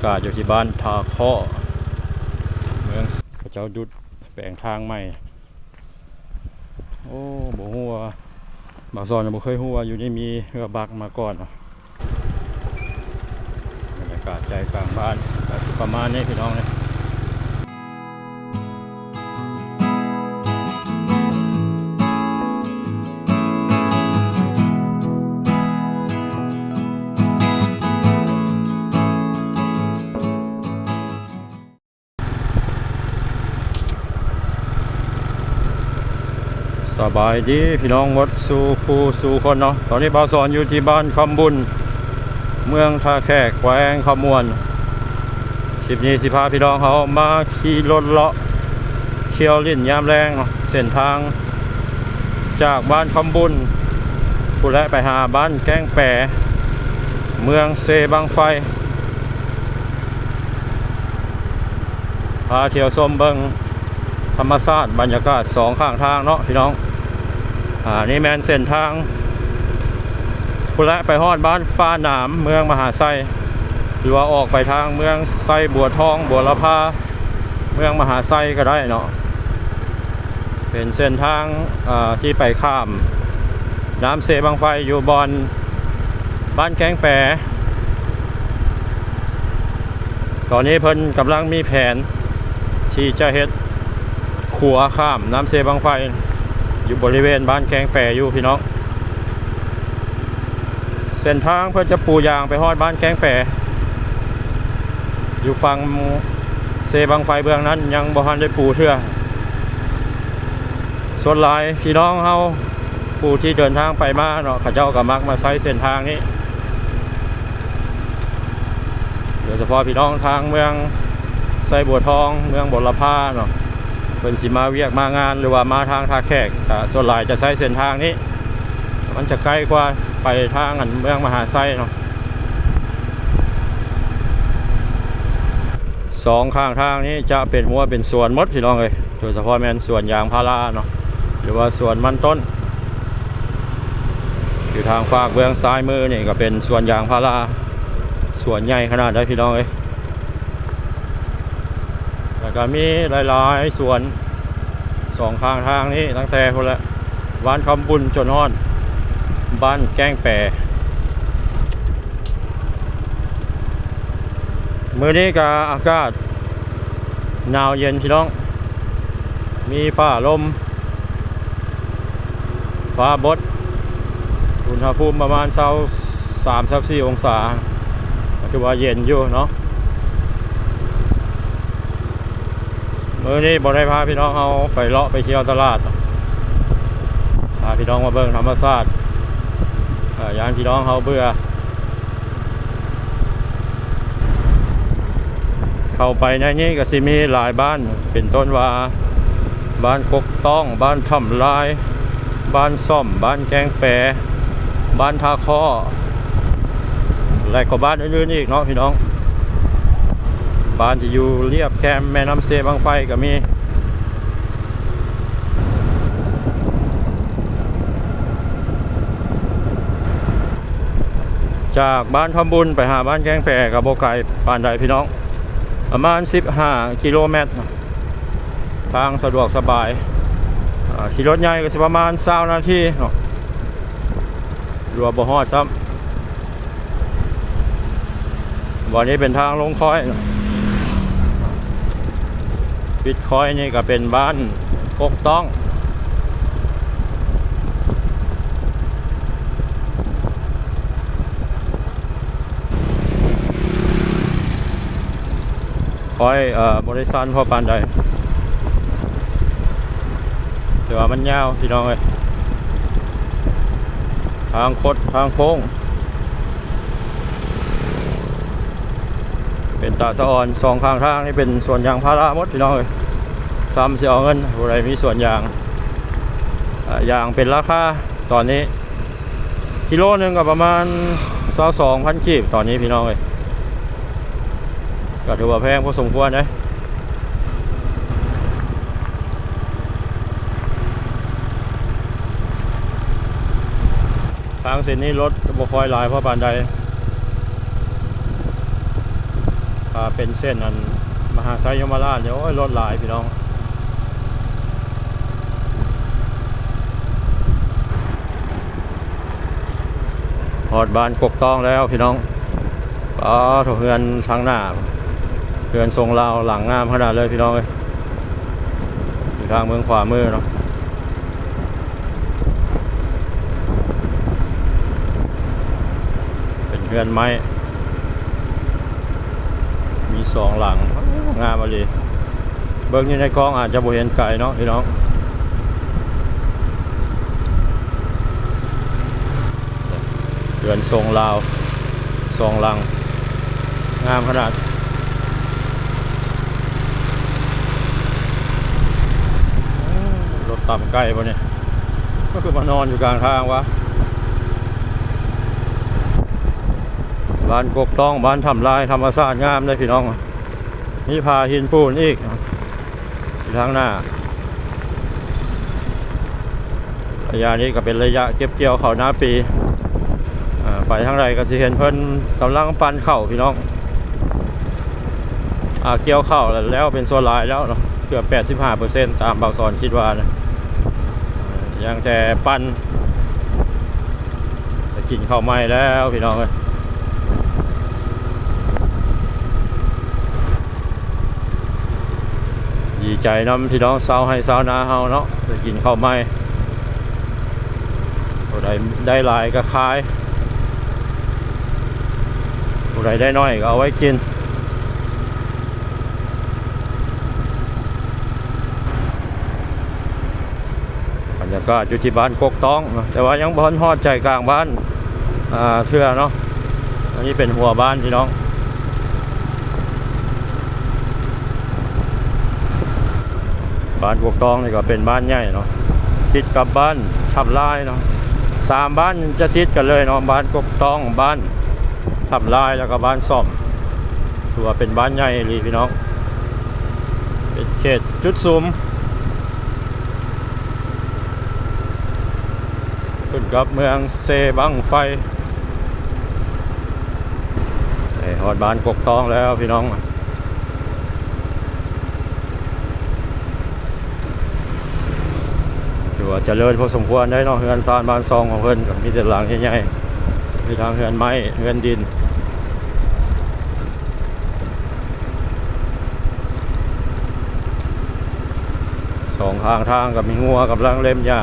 ากาศอยู่ที่บ้านทาข้อเมืองพระเจ้ายุดแปลงทางใหม่ โอ้บ่หัวบางซอนยังบ่เคยหัวอยู่นี่มีเรือบักมาก่อนเนาะบรรยากาศใจกลางบ้านประมาณนี้พี่น้องเนี่ย สบายดีพี่น้องหมดสู่ผู้สู่คนเนาะตอนนี้บ่าวสอนอยู่ที่บ้านคำบุญ เมืองท่าแขกแขวงขมวนคลิปนี้สิพาพี่น้องเขามาขี่รถเลาะเที่ยวลิ่นยามแรงเนาะเส้นทาง จากบ้านคำบุญผู้และไปหาบ้านแก้งแปรเมืองเซบางไฟพาเที่ยวชมเบิงธรรมชาติบรรยากาศสองข้างทางเนาะพี่น้อง อ่านี่แมนเส้นทางคุณละไปฮอดบ้านฟ้าหนามเมืองมหาไซหรือว่าออกไปทางเมืองไซบัวทอง บัวละพาเมืองมหาไซก็ได้เนาะเป็นเส้นทางที่ไปข้าม น้ำเซบางไฟอยู่บอนบ้านแกงแปรตอนนี้เพิ่นกำลังมีแผนที่จะเฮ็ดขัวข้ามน้ำเซบางไฟ อยู่บริเวณบ้านแกงแปรอยู่พี่น้อง เส้นทางเพื่อจะปูยางไปฮอดบ้านแกงแปรอยู่ฝั่งเซบางไฟเบื้องนั้นยังบ่ทันได้ปูเทื่อส่วนหลายพี่น้องเฮาผู้ที่เดินทางไปมาเนาะเขาเจ้าก็มักมาใช้เส้นทางนี้โดยเฉพาะพี่น้องทางเมืองไซบัวทอง เมืองบลพาเนาะ เป็นสิมาเวียกมางานหรือว่ามาทางท่าแขกแต่ส่วนหลายจะใช้เส้นทางนี้ มันจะใกล้กว่าไปทางอันเมืองมหาไซเนาะสองข้างทางนี้จะเป็นหัวเป็นสวนมดพี่น้องเลยโดยเฉพาะแมนสวนยางพาราเนาะหรือว่าสวนมันต้น อยู่ทางฝากเบื้องซ้ายมือนี่ก็เป็นสวนยางพาราสวนใหญ่ขนาดได้พี่น้องเลย แล้วก็มีหลายๆสวนสองข้างทางนี้ตั้งแต่คนละบ้านคำบุญจนฮอดบ้านแก้งแปรมือนี้ก็อากาศหนาวเย็นพี่น้อง มีฟ้าลม ฟ้าบดอุณหภูมิประมาณเศร้าสามสิบสี่องศาก็ถือว่าเย็นอยู่เนาะ มือนี้บอได้พาพี่น้องเอาไปเลาะไปเที่ยวตลาดพาพี่น้องมาเบิ่งธรรมชาติยานพี่น้องเขาเบื่อ เข้าไปในนี้ก็สิมีหลายบ้านเป็นต้นว่า บ้านกกต้อง บ้านทำลาย บ้านซ่อม บ้านแกงแปรบ้านทาข้อและก็บ้านอื่นๆอีกเนาะพี่น้อง บ้านที่อยู่เรียบแคมแม่น้ำเซบางไฟก็มีจากบ้านทำบุญไปหาบ้านแกงแปรกับโบไก่ปานใดพี่น้อง ประมาณ 15 กิโลเมตร ทางสะดวกสบายขี่รถใหญ่ก็สิประมาณ20นาทีรัวบ่ฮอดซ้ำวันนี้เป็นทางลงคอยนะ บิตคอยนี่ก็เป็นบ้านกกต้อง คอยเอ่อบริษัทพ่อปานใดแต่ว่ามันยาวพี่น้องเอ้ยทางคดทางโค้ง เป็นตาสะออนสองข้างทางนี่เป็นสวนยางพาราหมดพี่น้องเลยซ้ำเสียเงินผู้ใดมีสวนยางอ่ายางเป็นราคาตอนนี้กิโลหนึ่งก็ประมาณสาสองพันกีบตอนนี้พี่น้องเลยก็ถือว่าแพงพอสมควรนะทางเส้นนี้รถบ่คอยหลายเพราะปานใด ถ้า เป็นเส้นอันมหาไซยมราชเนี่ยโอ้ยรถหลายพี่น้องหอดบานกกตองแล้วพี่น้องอ๋อถูกเฮือนทางหน้าเฮือนทรงลาวหลังงามขนาดเลยพี่น้องเลยทางเมืองขวามือเนาะเป็นเฮือนไม้มี สองหลังงามเลยเบิ้งอยู่ในกล้องอาจจะบ่เห็นไกลเนาะพี่น้องเรือนทรงลาวทรงหลัง งามขนาดรถต่ำใกล้ปะเนี่ยก็คือมานอนอยู่กลางทางวะ บ้านกกต้องบ้านทำลายธรรมศาสตร์งามเลยพี่น้อง นี่พาหินปูนอีกทางหน้าระยะนี้ก็เป็นระยะเก็บเกี่ยวเขาหน้าปีอ่าไปทางใดก็สิเห็นเพิ่นกำลังปั่นเข่าพี่น้องอาเกี่ยวเข่าแล้วเป็นส่วนหลายแล้วเกือบ 85%ตามเบางสอนคิดว่านะยังแต่ปั่นกินข้าวไหม้แล้วพี่น้องเอ้ย ดีใจน้ำพี่น้องสาวให้สาวนาเฮาเนาะจะกินข้าวไม้ผู้ใดได้หลายก็ขายผู้ใดได้น้อยก็เอาไว้กินบรรยากาศอยู่ที่บ้านกกต้อง แต่ว่ายังบอนฮอดใจกลางบ้านอ่าเทื่อเนาะอันนี้เป็นหัวบ้านพี่น้อง บ้านกวกตองนี่ก็เป็นบ้านใหญ่เนาะติดกับบ้านทับลายเนาะสามบ้านจะติดกันเลยเนาะบ้านกวกตองบ้านทำลายแล้วก็บ้านซ่อมถือว่าเป็นบ้านใหญ่เลยพี่น้องเป็นเขตจุดซุมขึ้นกับเมืองเซบังไฟไอ้ฮอดบ้านกกตองแล้วพี่น้อง ว่าเจริญพอสมควรได้นาะเฮือนซานบ้านซองของเพิ่นกับมีแต่หลังใหญ่ๆมีทางเฮือนไม้เฮือนดินสองข้างทางกับมีงัวกับลังเล่มหญ้า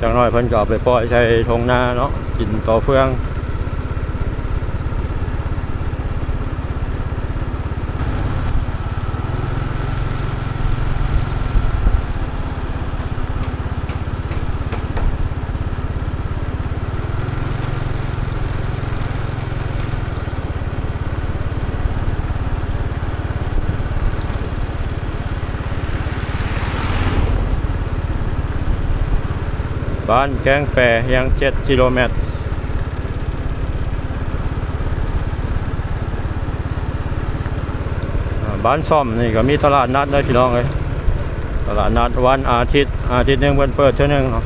จังน้อยเพิ่นก็ไปปล่อยใช้ทงนาเนาะกินต่อเฟือง บ้านแกงแปรยังเจ็ดกิโลเมตร บ้านซ่อมนี่ก็มีตลาดนัดได้พี่น้องเลยตลาดนัดวันอาทิตย์ อาทิตย์หนึ่งเพิ่นเปิดเท่านึงเนาะ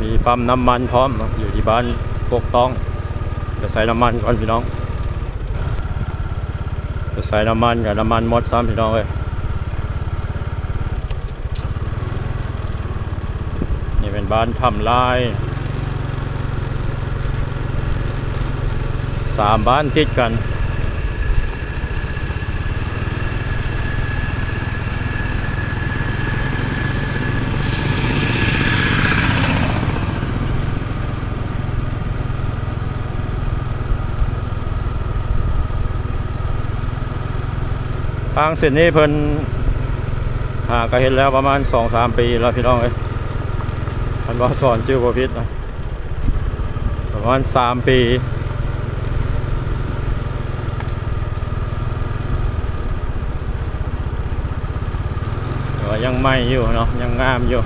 มีปั๊มน้ำมันพร้อมอยู่ที่บ้านปกต้องจะใส่น้ำมันก่อนพี่น้องจะใส่น้ำมันกับน้ำมันมดซ้ำพี่น้องเลย นี่เป็น บ้านทำลายสามบ้านติดกัน ทางเส้นนี้เพิ่นอ่าก็เห็นแล้วประมาณสองสามปีแล้วพี่น้องเอ้ย มันว่าสอนชื่อพพิษนะประมาณสามปีแต่ว่ายังไม่อยู่เนาะยังงามอยู่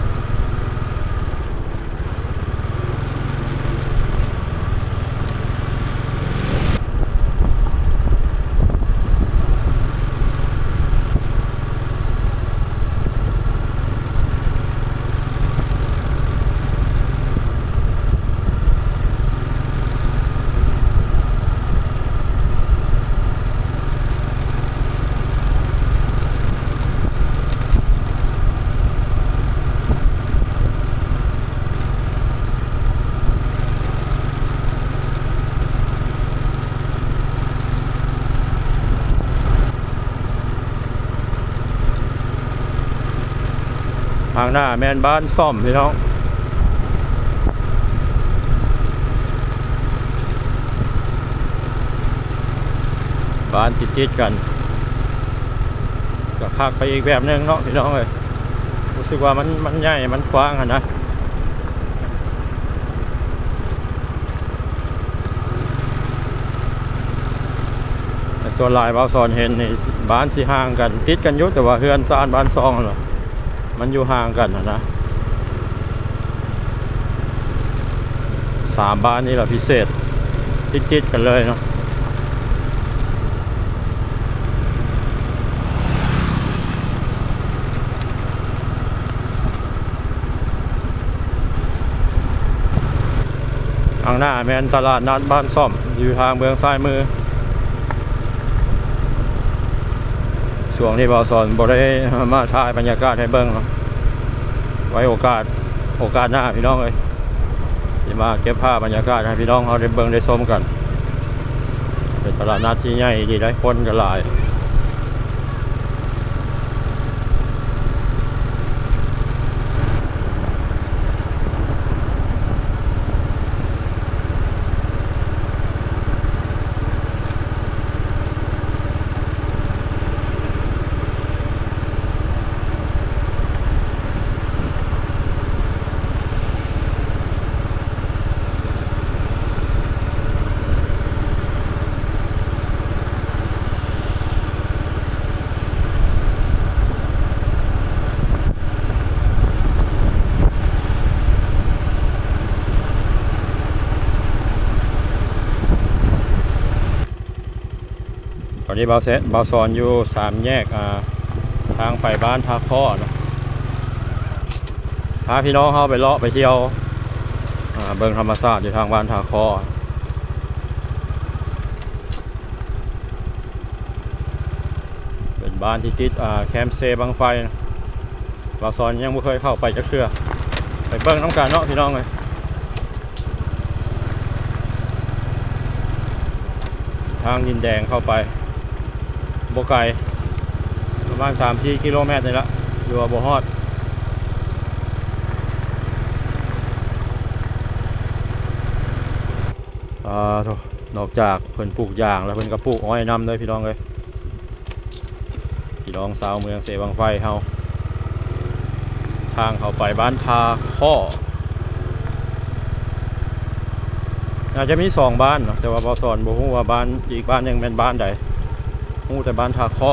ทางหน้าแมนบ้านซ่อมพี่น้องบ้านติดๆกันก็คักไปอีกแบบนึงเนาะพี่น้องเลยรู้สึกว่ามันมันใหญ่มันกว้างอะนะส่วนลายบ้าซอนเห็นนี่บ้านสิห่างกัน ติดกันยู่แต่ว่าเฮือนซานบ้านซองเหรอ มันอยู่ห่างกันอะนะสามบ้านนี่แหละพิเศษติดๆกันเลยเนาะทางหน้าแมนตลาดนัดบ้านซ่อม อยู่ทางเมืองซ้ายมือ ช่วงที่บอสอนบอได้มาถ่ายบรรยากาศให้เบิ้งไว้โอกาสโอกาสหน้าพี่น้องเลยจะมาเก็บภาพบรรยากาศให้พี่น้องเขาได้เบิ้งได้ชมกัน เป็นตลาดนัดที่ใหญ่ดีได้คนกันหลาย นนี้บาวเซตบาวซอนอยู่สามแยกทางไปบ้านท่าข้อนะพาพี่น้องเข้าไปเลาะไปเที่ยวเบิงธรรมศาสตร์อยู่ทางบ้านท่าข้อเป็นบ้านที่ติดแคมเซบังไฟนะบาวซอนยังไม่เคยเข้าไปจักเทื่อไปเบิ้งน้ำการเนาะพี่น้องเลยทางดินแดงเข้าไป บไกลประมาณ3-4กิโลเมตรนี่ละอยู่บ่ฮอดอ่าโถนอกจากเพิ่นปลูกยางแล้วเพิ่นก็ปลูกอ้อยนำเลยพี่น้องเลยพี่น้องสาวเมืองเสวังไฟเฮาทางเขาไปบ้านทาข้ออาจจะมีสองบ้านเนาะแต่ว่าบอสอนบ่ฮู้ว่าบ้านอีกบ้านหนึงเป็นบ้านใด หูแต่บ้านทาข้อ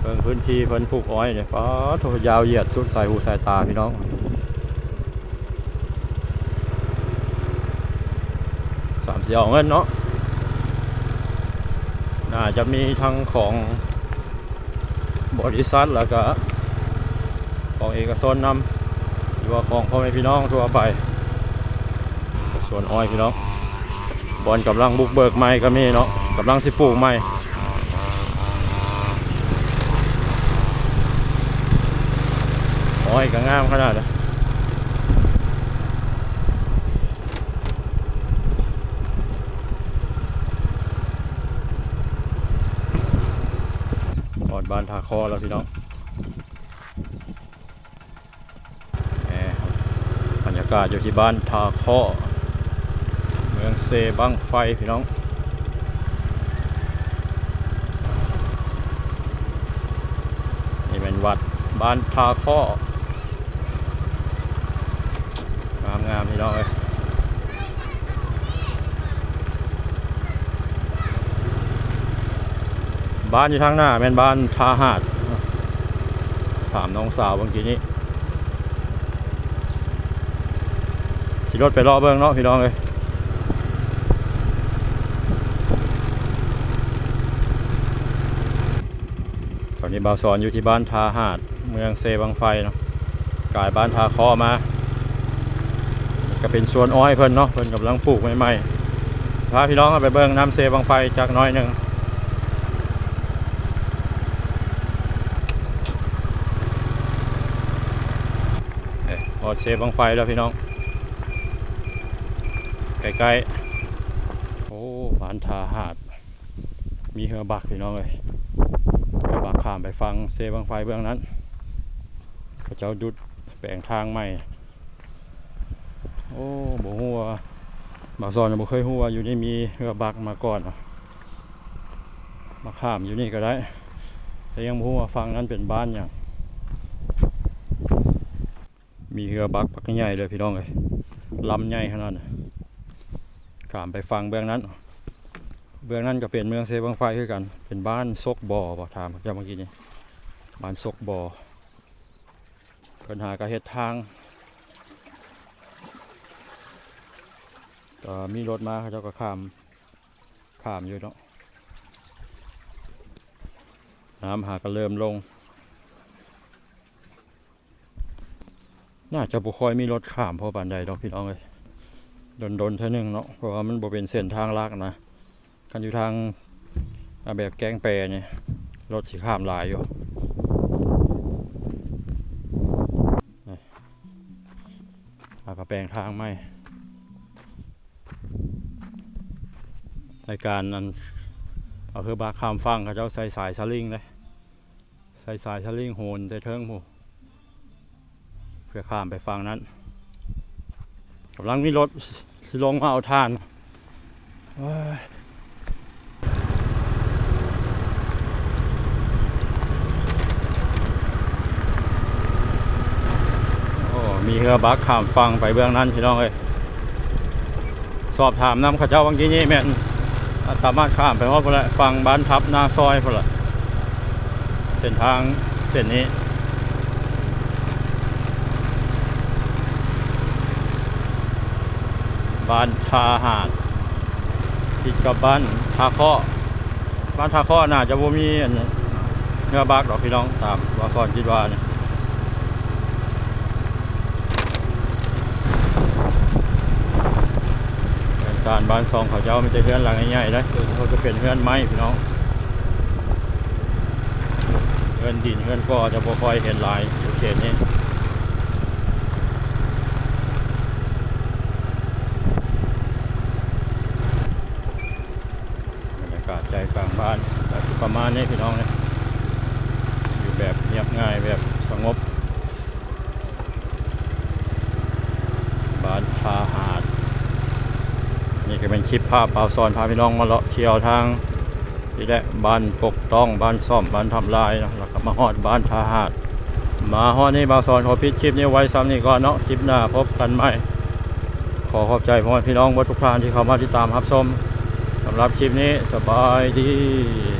เพิ่งพื้นที่เพิ่นปลูกอ้อยเนี่ยป้าโถยาวเหยียดสุดสายหูสายตาพี่น้องสามเสียเอาเงินเนาะน่าจะมีทั้งของบริษัทแล้วก็ของเอกชนนำหรือว่าของพ่อแม่พี่น้องทั่วไป ส่วนอ้อยพี่น้อง บอลกำลังบุกเบิกไม้ก็มีเนาะกำลังสิปลูกไม้โอ้ยก็งามขนาดเลยบอดบานทาคอแล้วพี่น้องบรรยากาศอยู่ที่บ้านทาคอ เมืองเซบังไฟพี่น้องนี่เป็นวัดบ้านทาข้องามงามพี่น้องเลยบ้านอยู่ทางหน้าเป็นบ้านทาหาด ถามน้องสาวเมื่อกี้นี้ขี่รถไปรอเบิ้งเนาะพี่น้องเลย ตอนนี้ บาวสอนอยู่ที่บ้านทาหาด เมืองเซบังไฟเนาะกายบ้านทาคอมา ก็เป็นสวนอ้อยเพิ่นเนาะเพิ่นกำลังปลูกใหม่ๆพาพี่น้องไปเบิ่งน้ำเซบังไฟจากน้อยหนึ่งเอ้ยพอเซบังไฟแล้วพี่น้องใกล้ๆโอ้บ้านทาหาด มีเฮือบักพี่น้องเลย ข้ามไปฟังเซบังไฟเบื้องนั้นเเขาเจ้าดุดแปลงทางใหม่ โอ้บ่ฮู้ว่าบางซอนบ่เคยฮู้ว่าอยู่นี่มีเรือบักมาก่อนมาข้ามอยู่นี่ก็ได้ แต่ยังบ่ฮู้ว่าฝั่งนั้นเป็นบ้านหยังมีเรือบักปักใหญ่เลยพี่น้องเอ้ยลำใหญ่ขนาดนั้นข้ามไปฝั่งเบื้องนั้น เบื้องนั้นก็เป็นเมืองเซบังไฟคือกัน เป็นบ้านซกบ่อบ่ถามเจ้าเมื่อกี้นี้บ้านซกบ่อปัญหากระเฮ็ดทางก็มีรถมาเขาจ้าก็ข้ามข้ามอยู่เนาะน้ำหาก็เริ่มลง น่าจะบุคอยมีรถข้ามเพราะบานใดดอกพี่น้องเลยโดนๆเท่านึงเนาะเพราะว่ามันบ่เป็นเส้นทางลากนะ กันอยู่ทางอาแบบแกงแปรเนี่ยรถสีข้ามหลายอยู่อากระแปลงทางไม่ ในการนั้นเอาคือบาข้ามฟังเขาเจ้าใส่สายสลิงเลยใส่สายสลิงโหนใส่เทิงหมูเพื่อข้ามไปฟังนั้นกำลังมีรถสิลงมาเอาทานโอ้ย โอ้ มีเรือบักข้ามฟังไปเบื้องนั้นพี่น้องเอ้ยสอบถามน้ำข้าเจ้าวังกี้นี่แม่นสามารถข้ามไปว่าพนละฟังบ้านทับหน้าซอยพนละเส้นทางเส้นนี้บ้านทาหาดติดกับบ้านทาข้อบ้านทาข้อน่าจะบ่มีอันเรือบักดอกพี่น้องตามว่าสอนคิดว่าเนี่ย เรือนซานบ้านซองเขาเจ้าไม่ใช่เพื่อนหลังใหญ่ๆนะเขาจะเป็นเพื่อนไม้พี่น้องเพื่อนดินเพื่อนก็จะพอคอยเห็นลายอยู่เขตนี้บรรยากาศใจกลางบ้านแต่สิประมาณนี้พี่น้องเนี่ยอยู่แบบเรียบง่ายแบบสงบบ้านทาหา นี่ก็เป็นคลิปภาพเปาซอนพาพี่น้องมาเลาะเที่ยวทางที่แหละบ้านปกต้องบ้านซ่อมบ้านทำลายเนาะแล้วก็มาฮอดบ้านทาหาด มาฮอดนี่ปาวซอนขอพิดคลิปนี้ไว้ซ้ำนี่ก่อนเนาะคลิปหน้าพบกันใหม่ขอขอบใจพ่อพี่น้องวัดทุกท่านที่เข้ามาติดตามรับชมสำหรับคลิปนี้สบายดี